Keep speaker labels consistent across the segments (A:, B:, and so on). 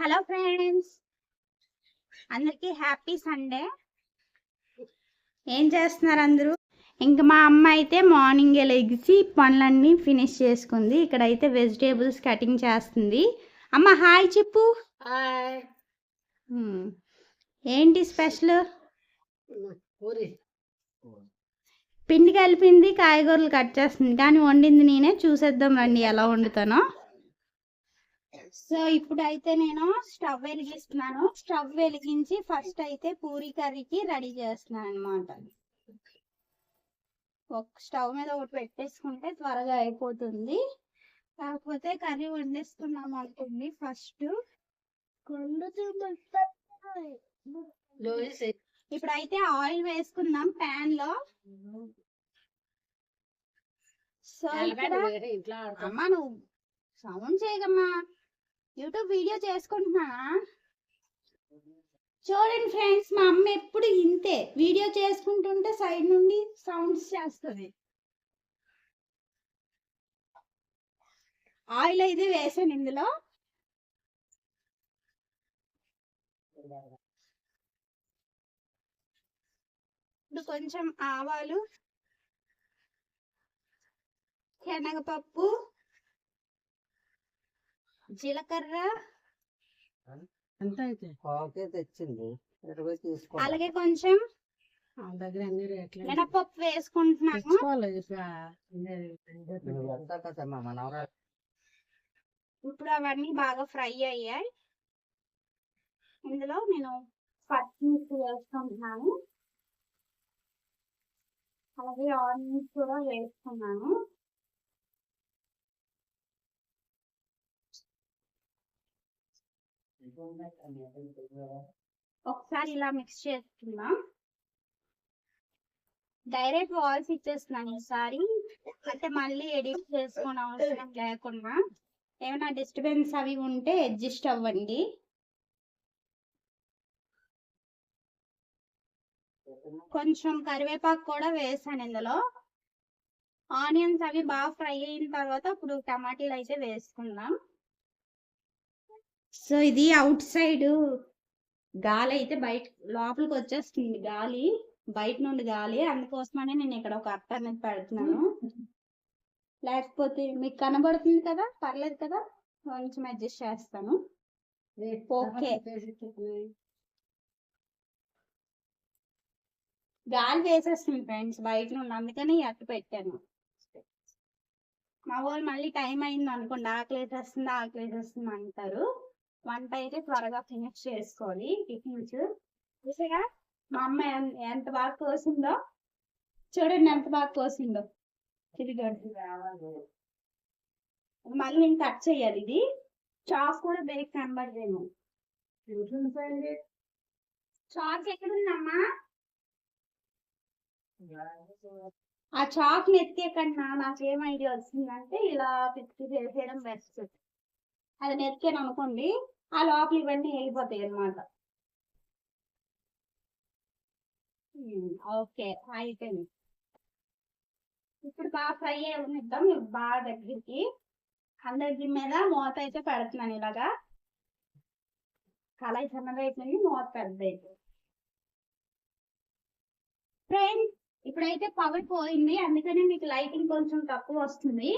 A: Hello friends. అందరికీ happy Sunday. ఏం చేస్తున్నారు అందరూ? ఇంక మా అమ్మ అయితే మార్నింగ్ లెగిసి పనులన్నీ ఫినిష్ చేసుకుంది. ఇక్కడైతే వెజిటేబుల్స్ కటింగ్ చేస్తుంది. అమ్మ హాయ్ చెప్పు. ఏంటి స్పెషల్? పిండి కలిపింది కాయగూరలు కట్ చేస్తుంది. కానీ వండింది నేనే. చూసేద్దాం రండి ఎలా వండుతానో. సో ఇప్పుడు అయితే నేను స్టవ్ వెలిగిస్తున్నాను. స్టవ్ వెలిగించి ఫస్ట్ అయితే పూరి కర్రీకి రెడీ చేస్తున్నాను అనమాట ఒక స్టవ్ మీద ఒకటి పెట్టేసుకుంటే త్వరగా అయిపోతుంది. కాకపోతే కర్రీ వండేసుకున్నాం అనుకోండి ఫస్ట్. ఇప్పుడైతే ఆయిల్ వేసుకుందాం పాన్లో సో ఇక్కడ అమ్మా నువ్వు సౌండ్ చేయగమ్మా యూట్యూబ్ వీడియో చేసుకుంటున్నా? చూడండి ఫ్రెండ్స్ మా అమ్మ ఎప్పుడు ఇంతే. వీడియో చేసుకుంటుంటే సైడ్ నుండి సౌండ్స్ చేస్తుంది. ఆయిల్ అయితే వేసాను ఇందులో. ఇప్పుడు కొంచెం ఆవాలు శనగపప్పు జీలకర్ర
B: ఎంత అయితే
C: పావుకే తెచ్చింది. ఇరవై తీసుకో
A: అలాగే కొంచెం
B: దగ్గర అన్ని రేట్లు
A: మినపప్పు
C: మనవరాలు.
A: ఇప్పుడు అవన్నీ బాగా ఫ్రై అయ్యాయి. ఇందులో నేను పచ్చిమిర్చి వేసుకుంటున్నాను. అలాగే ఆనియన్స్ కూడా వేసుకున్నాను. ఒకసారి ఇలా మిక్స్ చేస్తున్నా. డైరెక్ట్ వాయిస్ ఇచ్చేస్తున్నాను ఈసారి. అంటే మళ్ళీ ఎడిట్ చేసుకోని అవసరం లేకుండా. ఏమైనా డిస్టర్బెన్స్ అవి ఉంటే అడ్జస్ట్ అవ్వండి. కొంచెం కరివేపాకు కూడా వేసాను ఇందులో. ఆనియన్స్ అవి బాగా ఫ్రై అయిన తర్వాత ఇప్పుడు టమాటీలు అయితే వేసుకుందాం. సో ఇది అవుట్ సైడ్ గాలి అయితే బయట లోపలికి వచ్చేస్తుంది గాలి. బయట నుండి గాలి. అందుకోసమనే నేను ఇక్కడ ఒక అట్ట అనేది పెడుతున్నాను. లేకపోతే మీకు కనబడుతుంది కదా? పర్లేదు కదా? కొంచెం అడ్జస్ట్ చేస్తాను. ఓకే. గాలి వేసేస్తుంది ఫ్రెండ్స్ బయట నుండి. అందుకని అట్ట పెట్టాను. మా వాళ్ళు మళ్ళీ టైం అయింది అనుకోండి. ఆకలి వేసేస్తుంది ఆకలి వేసేస్తుంది అంటారు. వంట అయితే త్వరగా ఫినిష్ చేసుకోవాలి. టిఫిన్స్ చూసారా? మా అమ్మ ఎంత బాగా కోసిందో? చూడండి ఎంత బాగా కోసిందో. తిరిగి మళ్ళీ నేను కట్ చేయాలి ఇది. చాక్ కూడా బేక్ కనబడదేమో. చాక్ ఎక్కడుందమ్మా ఆ చాక్ నెత్తే కన్నా నాకేం ఐడియా వచ్చిందంటే ఇలా పిచ్చి చేసేయడం బెస్ట్ అది నెత్తాను అనుకోండి ఆ లోపల ఇవన్నీ వెళ్ళిపోతాయి అనమాట ఓకే అయిపోయింది. ఇప్పుడు బాగా ఫ్రై అయ్యిద్దాం బాగా దగ్గరికి? అందరి మీద మూత అయితే పెడుతున్నాను ఇలాగా. కళాయి చిన్నగా అయిపోయింది మూత పెద్ద అయిపోయింది ఫ్రెండ్స్ ఇప్పుడైతే పవర్ పోయింది అందుకని మీకు లైటింగ్ కొంచెం తక్కువ వస్తుంది.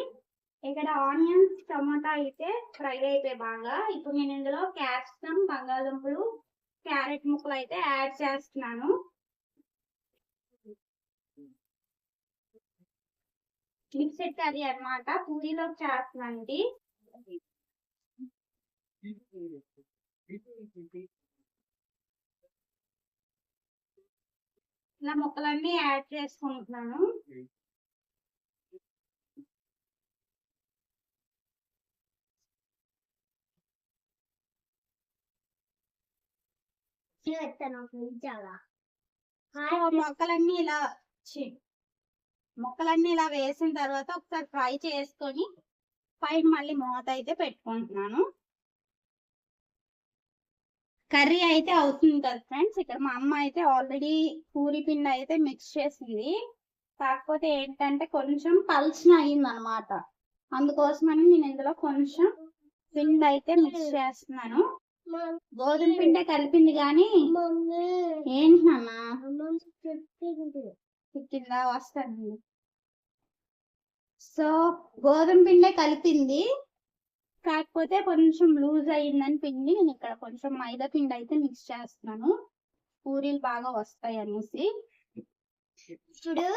A: ఇక్కడ ఆనియన్స్ టమాటా అయితే ఫ్రై అయిపోయి బాగా. ఇప్పుడు నేను ఇందులో క్యాప్సికమ్ బంగాళదుంపలు క్యారెట్ ముక్కలు అయితే యాడ్ చేస్తున్నాను. మిక్సెడ్ కర్రీ అన్నమాట. పూరీలో చేస్తున్నానండి ఇలా ముక్కలన్నీ యాడ్ చేసుకుంటున్నాను. మొక్కలన్నీ ఇలా మొక్కలన్నీ ఇలా వేసిన తర్వాత ఒకసారి ఫ్రై చేసుకొని పైన మళ్ళీ మూత అయితే పెట్టుకుంటున్నాను. కర్రీ అయితే అవుతుంది కదా ఫ్రెండ్స్. ఇక్కడ మా అమ్మ అయితే ఆల్రెడీ పూరి పిండి అయితే మిక్స్ చేసింది. కాకపోతే ఏంటంటే కొంచెం పల్చన అయింది అనమాట అందుకోసమని నేను ఇందులో కొంచెం పిండి అయితే మిక్స్ చేస్తున్నాను. గోధుమ పిండి కలిపింది కానీ ఏంటి నాన్న వస్తాను సో గోధుమ పిండే కలిపింది. కాకపోతే కొంచెం లూజ్ అయ్యిందని పిండి నేను ఇక్కడ కొంచెం మైదా పిండి అయితే మిక్స్ చేస్తున్నాను. పూరీలు బాగా వస్తాయి అనేసి.
D: చూడు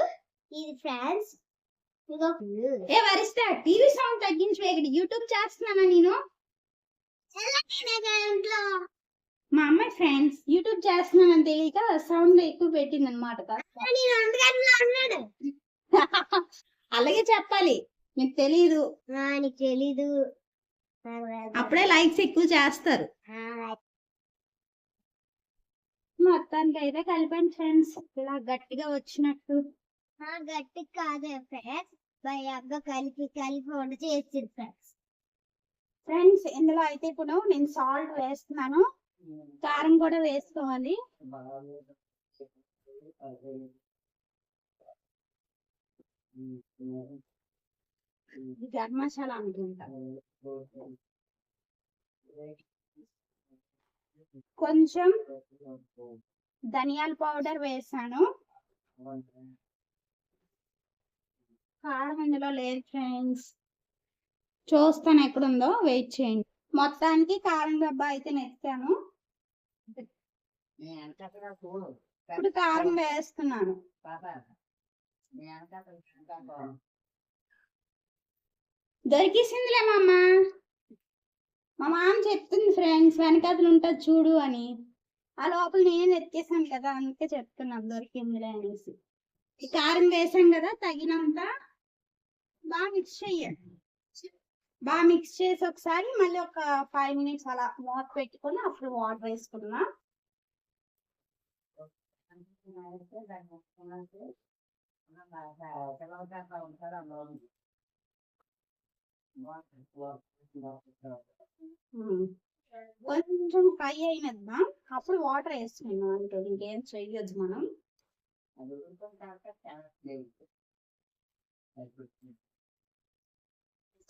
D: ఇది ఫ్రాన్స్.
A: ఏ వరిస్తా టీవీ సౌండ్ తగ్గించి యూట్యూబ్ చేస్తున్నానా నేను? మా అమ్మాయి ఫ్రెండ్స్ యూట్యూబ్ చేస్తున్నానని తెలియక సౌండ్ ఎక్కువ పెట్టింది అనమాట అలాగే చెప్పాలి. మీకు తెలీదు.
D: నీకు తెలీదు.
A: అప్పుడే లైక్స్ ఎక్కువ చేస్తారు. మొత్తానికి అయితే కలిపాను ఫ్రెండ్స్ ఇలా గట్టిగా వచ్చినట్టు.
D: గట్టి కాదే ఫ్రెండ్స్ అక్క కలిపి కలిపి వంట చేసింది ఫ్రెండ్స్
A: ఫ్రెండ్స్ ఇందులో అయితే ఇప్పుడు నేను సాల్ట్ వేస్తున్నాను. కారం కూడా వేసుకోవాలి. ఇది గరం మసాలా అనుకుంటా. కొంచెం ధనియాల పౌడర్ వేసాను. కారం ఇందులో లేదు ఫ్రెండ్స్. చూస్తాను ఎక్కడుందో వెయిట్ చేయండి. మొత్తానికి కారం డబ్బా అయితే నెత్తాను ఇప్పుడు కారం వేస్తున్నాను. దొరికేసిందిలే మా అమ్మ? మా మామ చెప్తుంది ఫ్రెండ్స్ వెనకాతలు ఉంటుంది చూడు అని. ఆ లోపల నేను ఎత్తికేసాను కదా అందుకే చెప్తున్నాను దొరికిందిలే అనేసి. ఈ కారం వేసాం కదా తగినంత బాగా మిక్స్ చెయ్యండి బాగా మిక్స్ చేసి ఒకసారి మళ్ళీ ఒక ఫైవ్ మినిట్స్ అలా మూత పెట్టుకొని అప్పుడు వాటర్ వేసుకున్నా. ఉమ్. కొంచెం ఫ్రై అయినద్దా అప్పుడు వాటర్ వేసుకున్నాం అంటే ఇంకేం చెయ్యొచ్చు మనం.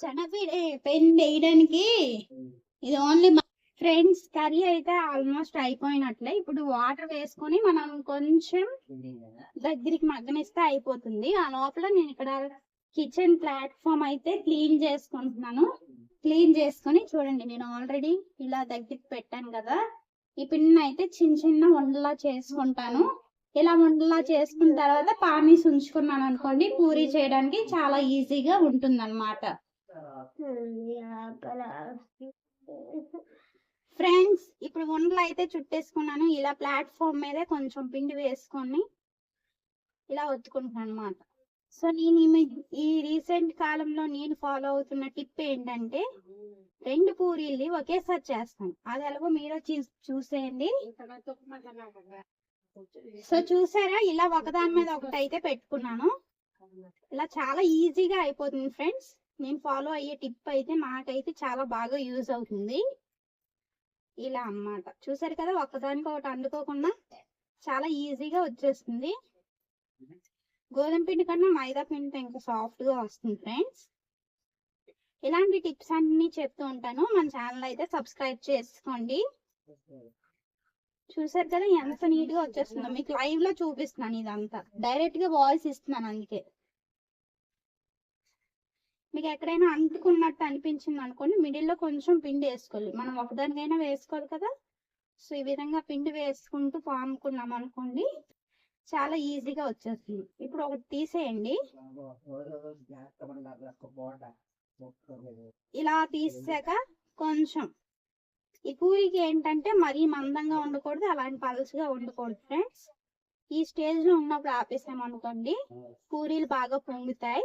A: శనగపిండి పెన్ వేయడానికి. ఇది ఓన్లీ ఫ్రెండ్స్ కర్రీ అయితే ఆల్మోస్ట్ అయిపోయినట్లే. ఇప్పుడు వాటర్ వేసుకొని మనం కొంచెం దగ్గరికి మగ్గనిస్తే అయిపోతుంది. ఆ లోపల నేను ఇక్కడ కిచెన్ ప్లాట్ఫామ్ అయితే క్లీన్ చేసుకుంటున్నాను. క్లీన్ చేసుకొని చూడండి నేను ఆల్రెడీ ఇలా దగ్గరికి పెట్టాను కదా. ఈ పిన్ అయితే చిన్న చిన్న వండలా చేసుకుంటాను. ఇలా వండలా చేసుకున్న తర్వాత పానీస్ ఉంచుకున్నాను అనుకోండి పూరి చేయడానికి చాలా ఈజీగా ఉంటుంది ఫ్రెండ్స్ ఇప్పుడు ఉండలు అయితే చుట్టేసుకున్నాను. ఇలా ప్లాట్ఫామ్ మీదే కొంచెం పిండి వేసుకొని ఇలా ఒత్తుకుంటున్నాను అనమాట సో నేను ఈ రీసెంట్ కాలంలో నేను ఫాలో అవుతున్న టిప్ ఏంటంటే రెండు పూరీల్ని ఒకేసారి చేస్తాను. అది ఎలాగో మీరు చూసేయండి. సో చూసారా? ఇలా ఒకదాని మీద ఒకటి అయితే పెట్టుకున్నాను. ఇలా చాలా ఈజీగా అయిపోతుంది ఫ్రెండ్స్ నేను ఫాలో అయ్యే టిప్ అయితే మాకైతే చాలా బాగా యూజ్ అవుతుంది. ఇలా అన్నమాట. చూసారు కదా ఒకదానికి ఒకటి అండుకోకుండా చాలా ఈజీగా వచ్చేస్తుంది. గోధుమ పిండి కన్నా మైదా పిండితో ఇంకా సాఫ్ట్గా వస్తుంది ఫ్రెండ్స్ ఇలాంటి టిప్స్ అన్ని చెప్తూ ఉంటాను. మన ఛానల్ అయితే సబ్స్క్రైబ్ చేసుకోండి. చూసారు కదా ఎంత నీట్గా వచ్చేస్తుందో. మీకు లైవ్లో చూపిస్తున్నాను ఇదంతా. డైరెక్ట్గా వాయిస్ ఇస్తున్నాను అందుకే. మీకు ఎక్కడైనా అంటుకున్నట్టు అనిపించింది అనుకోండి మిడిల్లో కొంచెం పిండి వేసుకోవాలి. మనం ఒకదానికైనా వేసుకోవాలి కదా. సో ఈ విధంగా పిండి వేసుకుంటూ పాముకున్నాం అనుకోండి చాలా ఈజీగా వచ్చేస్తుంది. ఇప్పుడు ఒకటి తీసేయండి. ఇలా తీసాక కొంచెం. ఈ పూరికి ఏంటంటే మరీ మందంగా ఉండకూడదు అలాంటి పలుసుగా ఉండకూడదు ఫ్రెండ్స్. ఈ స్టేజ్లో ఉన్నప్పుడు ఆపేసామనుకోండి పూరీలు బాగా పొంగుతాయి.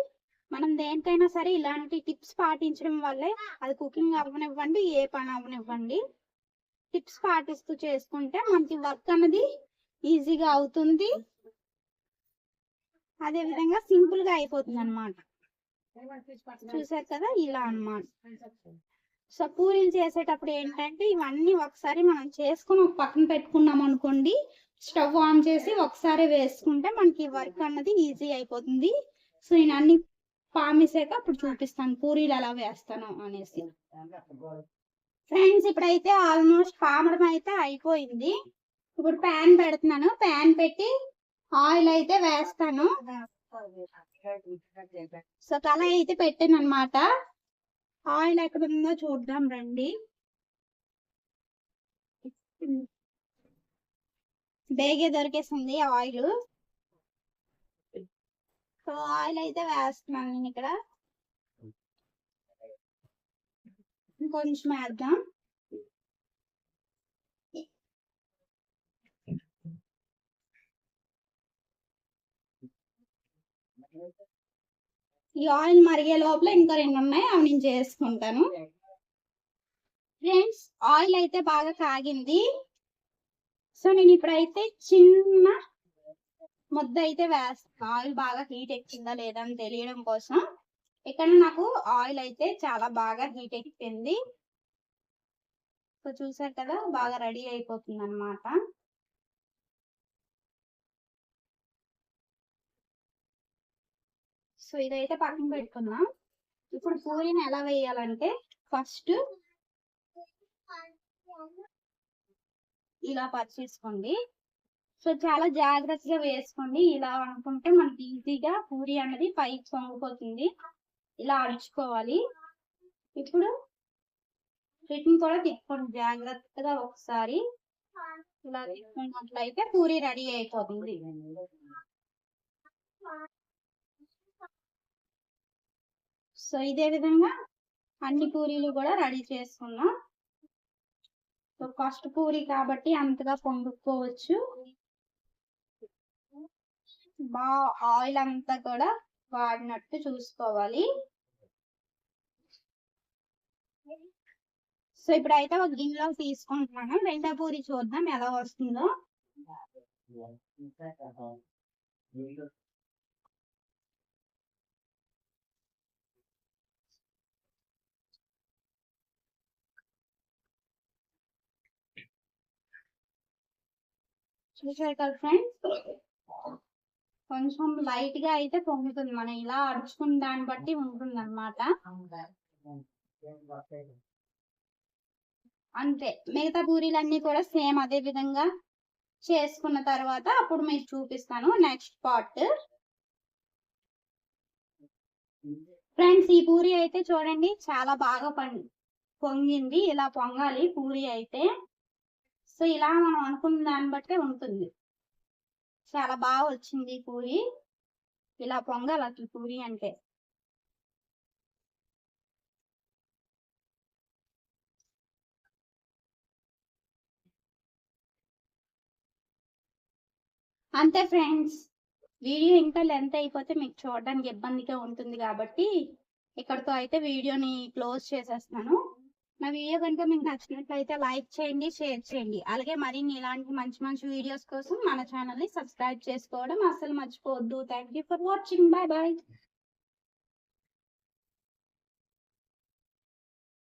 A: మనం దేనికైనా సరే ఇలాంటి టిప్స్ పాటించడం వల్లే అది కుకింగ్ అవ్వనివ్వండి ఏ పని అవ్వనివ్వండి. టిప్స్ పాటిస్తూ చేసుకుంటే మనకి వర్క్ అనేది ఈజీగా అవుతుంది. అదే విధంగా సింపుల్గా అయిపోతుంది అనమాట చూసారు కదా? ఇలా అన్నమాట. సో పూరీలు చేసేటప్పుడు ఏంటంటే ఇవన్నీ ఒకసారి మనం చేసుకుని ఒక పక్కన పెట్టుకున్నాం అనుకోండి స్టవ్ ఆన్ చేసి ఒకసారి వేసుకుంటే మనకి వర్క్ అన్నది ఈజీ అయిపోతుంది. సో నేను అన్ని పామిసాక అప్పుడు చూపిస్తాను. పూరీలు ఎలా వేస్తాను అనేసి. ఫ్రెండ్స్ ఇప్పుడైతే ఆల్మోస్ట్ పామడం అయితే అయిపోయింది. ఇప్పుడు ప్యాన్ పెడుతున్నాను. ప్యాన్ పెట్టి ఆయిల్ అయితే వేస్తాను. సో తల అయితే పెట్టాను అనమాట ఆయిల్ ఎక్కడ ఉందో చూద్దాం రండి. బేగే దొరికేసింది ఆయిల్. సో ఆయిల్ అయితే వేస్తున్నాను నేను ఇక్కడ. ఇంకొంచెం వేద్దాం. ఈ ఆయిల్ మరిగే లోపల ఇంకా రెండు ఉన్నాయి అవి నేను చేసుకుంటాను. ఫ్రెండ్స్ ఆయిల్ అయితే బాగా కాగింది. సో నేను ఇప్పుడైతే చిన్న ముద్ద అయితే వేస్తాను ఆయిల్ బాగా హీట్ ఎక్కిందా లేదా అని తెలియడం కోసం ఇక్కడ నాకు ఆయిల్ అయితే చాలా బాగా హీట్ ఎక్కింది. సో చూసారు కదా బాగా రెడీ అయిపోతుంది అనమాట సో ఇదైతే పక్కన పెట్టుకున్నాం ఇప్పుడు పూరిని ఎలా వేయాలంటే ఫస్ట్ ఇలా పచ్చేసుకోండి సో చాలా జాగ్రత్తగా వేసుకోండి. ఇలా అనుకుంటే మనకి ఈజీగా పూరి అనేది పైకి పొంగిపోతుంది. ఇలా అడుచుకోవాలి ఇప్పుడు వీటిని కూడా తిప్పుకోండి జాగ్రత్తగా ఒకసారి. ఇలా తిప్పుకున్నట్లయితే పూరి రెడీ అయిపోతుంది. సో ఇదే విధంగా అన్ని పూరీలు కూడా రెడీ చేసుకున్నాం. సో ఫస్ట్ పూరి కాబట్టి అంతగా పొంగుకోవచ్చు బాగా ఆయిల్ అంతా కూడా వాడినట్టు చూసుకోవాలి. సో ఇప్పుడైతే ఒక గిన్నెలో తీసుకుంటున్నాను. రెండో పూరి చూద్దాం ఎలా వస్తుందో. చూసారు కదా ఫ్రెండ్స్? కొంచెం లైట్గా అయితే పొంగుతుంది. మనం ఇలా అడుచుకున్న దాన్ని బట్టి ఉంటుంది అనమాట అంతే. మిగతా పూరీలన్నీ కూడా సేమ్ అదే విధంగా చేసుకున్న తర్వాత అప్పుడు మీకు చూపిస్తాను నెక్స్ట్ పార్ట్. ఫ్రెండ్స్ ఈ పూరి అయితే చూడండి చాలా బాగా పం పొంగింది. ఇలా పొంగాలి పూరి అయితే. సో ఇలా మనం అనుకున్న దాన్ని బట్టే ఉంటుంది. చాలా బాగా వచ్చింది పూరి. ఇలా పొంగాలి అసలు పూరి అంటే. అంతే ఫ్రెండ్స్ వీడియో ఇంకా లెంత్ అయిపోతే మీకు చూడడానికి ఇబ్బందిగా ఉంటుంది కాబట్టి ఇక్కడితో అయితే వీడియోని క్లోజ్ చేసేస్తాను నా వీడియో కనుక మీకు నచ్చినట్లయితే లైక్ చేయండి షేర్ చేయండి. అలాగే మరిన్ని ఇలాంటి మంచి మంచి వీడియోస్ కోసం మన ఛానల్ని సబ్స్క్రైబ్ చేసుకోవడం అసలు మర్చిపోవద్దు. Thank you for watching bye bye